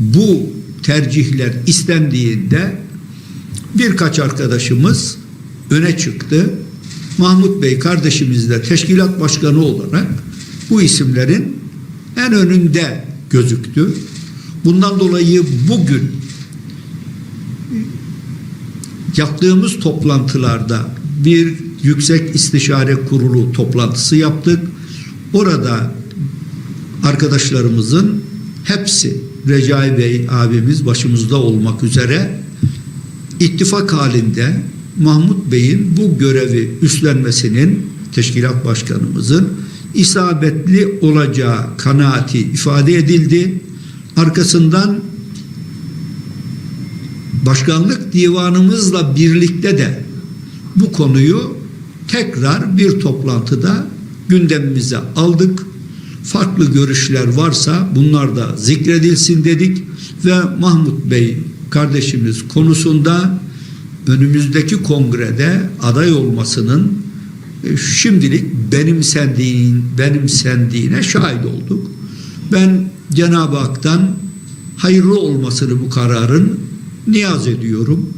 bu tercihler istendiğinde birkaç arkadaşımız öne çıktı. Mahmut Bey kardeşimiz de teşkilat başkanı olarak bu isimlerin en önünde gözüktü. Bundan dolayı bugün yaptığımız toplantılarda bir yüksek istişare kurulu toplantısı yaptık. Orada arkadaşlarımızın hepsi Recai Bey abimiz başımızda olmak üzere ittifak halinde Mahmut Bey'in bu görevi üstlenmesinin teşkilat başkanımızın isabetli olacağı kanaati ifade edildi. Arkasından başkanlık divanımızla birlikte de bu konuyu tekrar bir toplantıda gündemimize aldık. Farklı görüşler varsa bunlar da zikredilsin dedik ve Mahmut Bey kardeşimiz konusunda önümüzdeki kongrede aday olmasının e, şimdilik benimsendiğin, benimsendiğine şahit olduk. Ben Cenab-ı Hak'tan hayırlı olmasını bu kararın niyaz ediyorum.